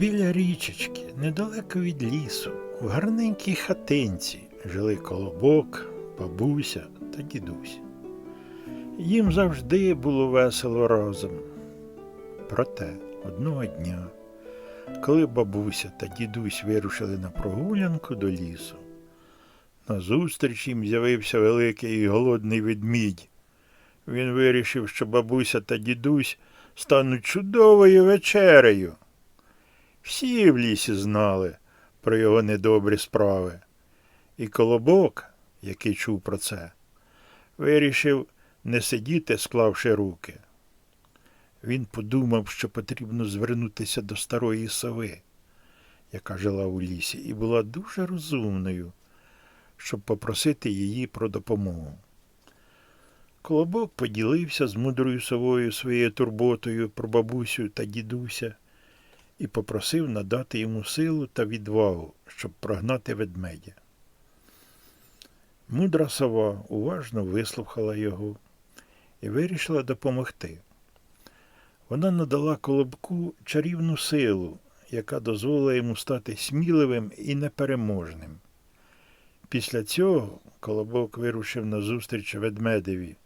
Біля річечки, недалеко від лісу, в гарненькій хатинці жили колобок, бабуся та дідусь. Їм завжди було весело разом. Проте одного дня, коли бабуся та дідусь вирушили на прогулянку до лісу, назустріч їм з'явився великий і голодний ведмідь. Він вирішив, що бабуся та дідусь стануть чудовою вечерею. Всі в лісі знали про його недобрі справи. І колобок, який чув про це, вирішив не сидіти, склавши руки. Він подумав, що потрібно звернутися до старої сови, яка жила у лісі, і була дуже розумною, щоб попросити її про допомогу. Колобок поділився з мудрою совою своєю турботою про бабусю та дідуся і попросив надати йому силу та відвагу, щоб прогнати ведмедя. Мудра сова уважно вислухала його і вирішила допомогти. Вона надала колобку чарівну силу, яка дозволила йому стати сміливим і непереможним. Після цього колобок вирушив назустріч ведмедеві.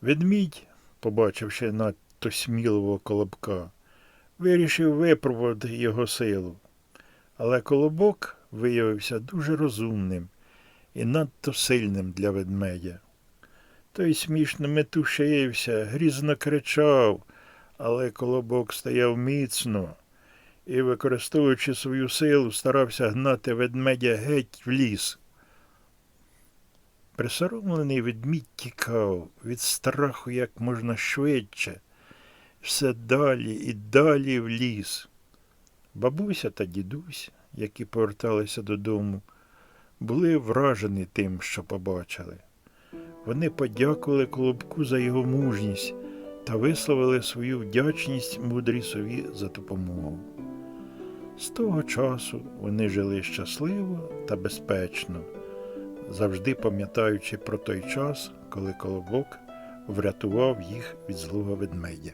Ведмідь, побачивши надто сміливого колобка, вирішив випробувати його силу. Але колобок виявився дуже розумним і надто сильним для ведмедя. Той смішно метушився, грізно кричав, але колобок стояв міцно і, використовуючи свою силу, старався гнати ведмедя геть в ліс. Присоромлений ведмідь тікав від страху як можна швидше, все далі і далі в ліс. Бабуся та дідусь, які поверталися додому, були вражені тим, що побачили. Вони подякували Колобку за його мужність та висловили свою вдячність мудрій сові за допомогу. З того часу вони жили щасливо та безпечно, завжди пам'ятаючи про той час, коли Колобок врятував їх від злого ведмедя.